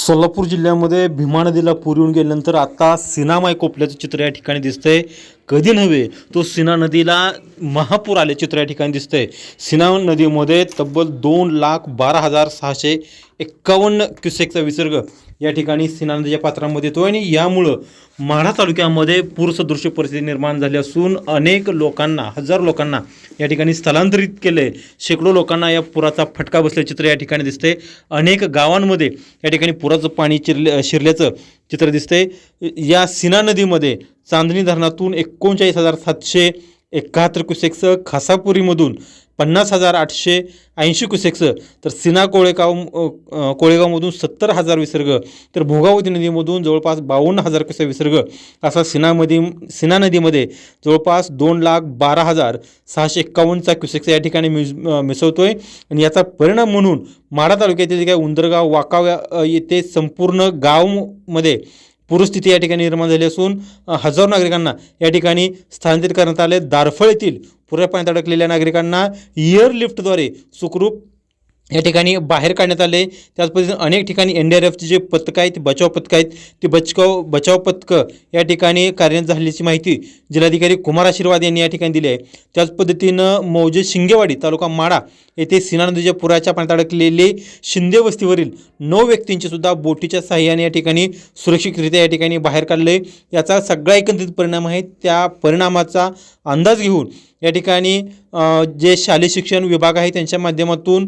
सोलापूर जिल्ह्यामध्ये भीमा नदीला पूर येऊन गेल्यानंतर आता सिनामाय कोपल्याचं चित्र या ठिकाणी दिसतंय. कधी नव्हे तो सिना नदीला महापूर आले चित्र या ठिकाणी दिसतंय. सिना नदीमध्ये तब्बल दोन लाख बारा हजार सहाशे एक्कावन्न क्युसेकचा विसर्ग या ठिकाणी सिना नदीच्या पात्रामध्ये येतो आणि यामुळं माढा तालुक्यामध्ये पूरसदृश्य परिस्थिती निर्माण झाली असून अनेक लोकांना हजारो लोकांना या ठिकाणी स्थलांतरित केले शेकडो लोकांना या पुराचा फटका बसल्याचे चित्र या ठिकाणी दिसते अनेक गावांमध्ये या ठिकाणी पुराचं पाणी चिरले शिरल्याचं चित्र दिसते या सिना नदीमध्ये चांदणी धरणातून एकोणचाळीस हजार सातशे एकाहत्तर कुसेक्स खासापुरीमधून पन्नास हजार आठशे ऐंशी कुसेक्स तर सिना कोळेगाव कोळेगावमधून सत्तर हजार विसर्ग तर भोगावती नदीमधून जवळपास बावन्न हजार कुसे विसर्ग असा सिनामध्ये सिना नदीमध्ये जवळपास दोन लाख बारा हजार सहाशे एक्कावन्नचा क्युसेक्स या ठिकाणी मिस मिसवतो आहे आणि याचा परिणाम म्हणून माढा तालुक्यातील जे काय उंदरगाव वाकाव्या येथे संपूर्ण गावमध्ये पूरस्थिती या ठिकाणी निर्माण झाली असून हजारो नागरिकांना या ठिकाणी स्थलांतरित करण्यात आले. दारफळ येथील पुऱ्या पाण्यात अडकलेल्या नागरिकांना एअरलिफ्टद्वारे सुखरूप या ठिकाणी बाहेर काढण्यात आले. त्याच पद्धतीने अनेक ठिकाणी एन डी आर एफचे जे पथकं आहेत बचाव पथकं आहेत ते बचकाव बचाव पथकं या ठिकाणी कार्यरत झाल्याची माहिती जिल्हाधिकारी कुमार आशीर्वाद यांनी या ठिकाणी दिली आहे. त्याच पद्धतीनं मौजे शिंगेवाडी तालुका माडा येथे सीना नदीच्या पुराच्या पाण्यात अडकलेले शिंदे वस्तीवरील नऊ व्यक्तींची सुद्धा बोटीच्या सहाय्याने या ठिकाणी सुरक्षितरित्या या ठिकाणी बाहेर काढले. याचा सगळा एकंदरीत परिणाम आहे. त्या परिणामाचा अंदाज घेऊन या ठिकाणी जे शालेय शिक्षण विभाग आहे त्यांच्या माध्यमातून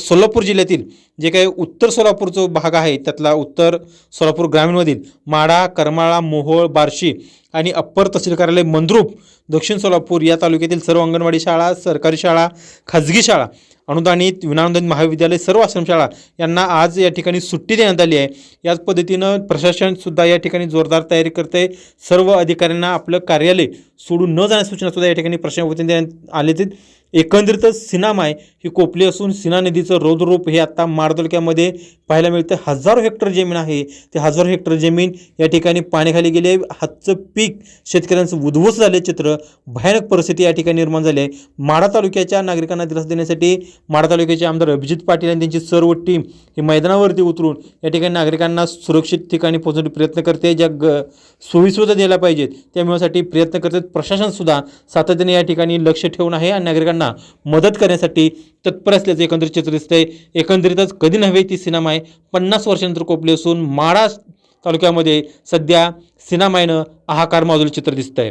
सोलापूर जिल्ह्यातील जे काही उत्तर सोलापूरचा भाग आहे त्यातला उत्तर सोलापूर ग्रामीणमधील माडा करमाळा मोहोळ बार्शी आणि अप्पर तहसील कार्यालय मंद्रुप दक्षिण सोलापूर या तालुक्यातील सर्व अंगणवाडी शाळा सरकारी शाळा खाजगी शाळा अनुदानित विनानुदानित महाविद्यालय सर्व आश्रमशाळा यांना आज या ठिकाणी सुट्टी देण्यात आली आहे. याच पद्धतीनं प्रशासनसुद्धा या ठिकाणी जोरदार तयारी करते सर्व अधिकाऱ्यांना आपलं कार्यालय सोडून न जाण्याच्या सूचनासुद्धा या ठिकाणी प्रशासन देण्यात आले एकंदरीतच एकंदरीतच आहे ही कोपली असून सिना नदीचं रौद्ररूप हे आत्ता माड तालुक्यामध्ये पाहायला मिळतं. हजारो हेक्टर जमीन आहे. ते हजारो हेक्टर जमीन या ठिकाणी पाण्याखाली गेले. हातचं पीक शेतकऱ्यांचं उद्ध्वस्त झाले चित्र. भयानक परिस्थिती या ठिकाणी निर्माण झाली आहे. माढा तालुक्याच्या नागरिकांना दिलासा देण्यासाठी माढा तालुक्याचे आमदार अभिजित पाटील आणि त्यांची सर्व टीम ही मैदानावरती उतरून या ठिकाणी नागरिकांना सुरक्षित ठिकाणी पोहोचण्यासाठी प्रयत्न करते. ज्या ग सोयीसुविधा द्यायला पाहिजेत त्या मिळवण्यासाठी प्रयत्न करतात. प्रशासनसुद्धा सातत्याने या ठिकाणी लक्ष ठेवून आहे आणि नागरिकांना मदत करण्यासाठी तत्पर असल्याचं एकंदरीत चित्र दिसतंय. एकंदरीतच कधी नव्हे ती सिनेमाय पन्नास वर्षानंतर कोपली असून माळा तालुक्यामध्ये सध्या सिनेमायनं हाहाकार माजूल चित्र दिसतंय.